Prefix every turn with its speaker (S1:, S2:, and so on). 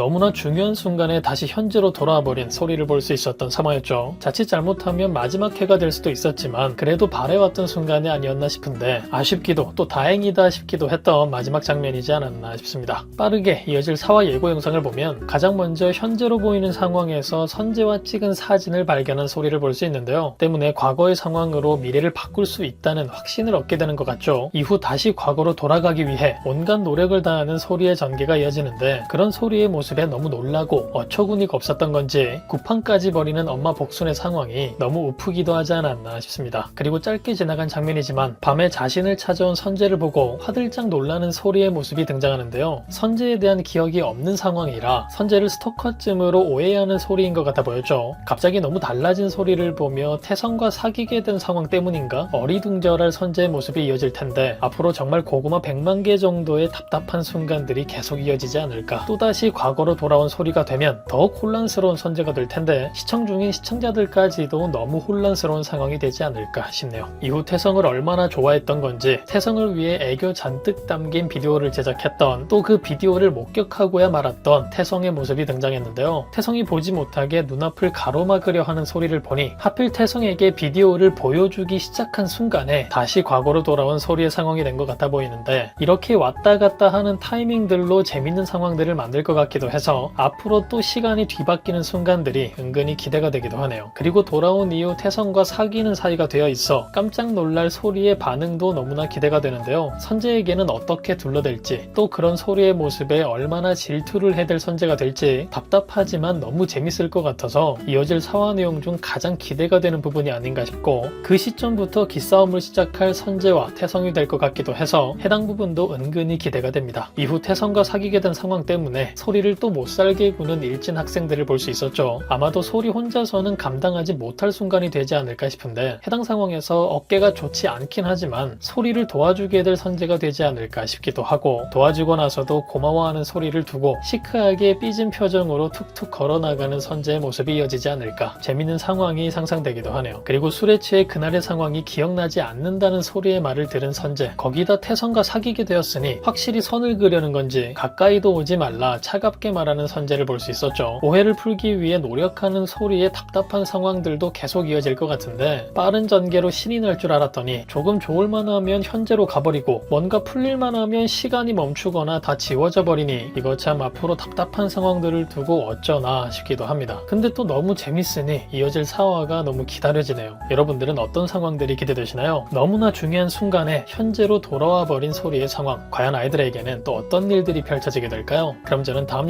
S1: 너무나 중요한 순간에 다시 현재로 돌아와 버린 소리를 볼 수 있었던 상황이었죠. 자칫 잘못하면 마지막 회가 될 수도 있었지만 그래도 바래왔던 순간이 아니었나 싶은데 아쉽기도 또 다행이다 싶기도 했던 마지막 장면이지 않았나 싶습니다. 빠르게 이어질 사화 예고 영상을 보면 가장 먼저 현재로 보이는 상황에서 선재와 찍은 사진을 발견한 소리를 볼 수 있는데요. 때문에 과거의 상황으로 미래를 바꿀 수 있다는 확신을 얻게 되는 것 같죠. 이후 다시 과거로 돌아가기 위해 온갖 노력을 다하는 소리의 전개가 이어지는데 그런 소리의 모습 에 너무 놀라고 어처구니가 없었던 건지 구판까지 벌이는 엄마 복순의 상황이 너무 우프기도 하지 않았나 싶습니다. 그리고 짧게 지나간 장면이지만 밤에 자신을 찾아온 선재를 보고 화들짝 놀라는 소리의 모습이 등장하는데요. 선재에 대한 기억이 없는 상황이라 선재를 스토커쯤으로 오해하는 소리인 것 같아 보였죠. 갑자기 너무 달라진 소리를 보며 태성과 사귀게 된 상황 때문인가 어리둥절할 선재의 모습이 이어질 텐데 앞으로 정말 고구마 100만 개 정도의 답답한 순간들이 계속 이어지지 않을까. 또다시 과거 로 돌아온 소리가 되면 더욱 혼란스러운 선재가 될 텐데 시청 중인 시청자들까지도 너무 혼란스러운 상황이 되지 않을까 싶네요. 이후 태성을 얼마나 좋아했던 건지 태성을 위해 애교 잔뜩 담긴 비디오를 제작했던 또 그 비디오를 목격하고야 말았던 태성의 모습이 등장했는데요. 태성이 보지 못하게 눈앞을 가로막으려 하는 소리를 보니 하필 태성에게 비디오를 보여주기 시작한 순간에 다시 과거로 돌아온 소리의 상황이 된 것 같아 보이는데 이렇게 왔다 갔다 하는 타이밍들로 재밌는 상황들을 만들 것 같기도 해서 앞으로 또 시간이 뒤바뀌는 순간들이 은근히 기대가 되기도 하네요. 그리고 돌아온 이후 태성과 사귀는 사이가 되어 있어 깜짝 놀랄 소리의 반응도 너무나 기대가 되는데요. 선재에게는 어떻게 둘러댈지 또 그런 소리의 모습에 얼마나 질투를 해댈 선재가 될지 답답하지만 너무 재밌을 것 같아서 이어질 사화 내용 중 가장 기대가 되는 부분이 아닌가 싶고 그 시점부터 기싸움을 시작할 선재와 태성이 될 것 같기도 해서 해당 부분도 은근히 기대가 됩니다. 이후 태성과 사귀게 된 상황 때문에 소리를 또 못 살게 구는 일진 학생들을 볼 수 있었죠. 아마도 소리 혼자서는 감당하지 못할 순간이 되지 않을까 싶은데 해당 상황에서 어깨가 좋지 않긴 하지만 소리를 도와주게 될 선재가 되지 않을까 싶기도 하고 도와주고 나서도 고마워하는 소리를 두고 시크하게 삐진 표정으로 툭툭 걸어나가는 선재의 모습이 이어지지 않을까 재밌는 상황이 상상되기도 하네요. 그리고 술에 취해 그날의 상황이 기억나지 않는다는 소리의 말을 들은 선재 거기다 태성과 사귀게 되었으니 확실히 선을 그려는 건지 가까이도 오지 말라 차갑게 말하는 선재를 볼 수 있었죠. 오해를 풀기 위해 노력하는 소리의 답답한 상황들도 계속 이어질 것 같은데 빠른 전개로 신이 날 줄 알았더니 조금 좋을만 하면 현재로 가버리고 뭔가 풀릴만 하면 시간이 멈추거나 다 지워져 버리니 이거 참 앞으로 답답한 상황들을 두고 어쩌나 싶기도 합니다. 근데 또 너무 재밌으니 이어질 사화가 너무 기다려지네요. 여러분들은 어떤 상황들이 기대되시나요? 너무나 중요한 순간에 현재로 돌아와 버린 소리의 상황 과연 아이들에게는 또 어떤 일들이 펼쳐지게 될까요? 그럼 저는 다음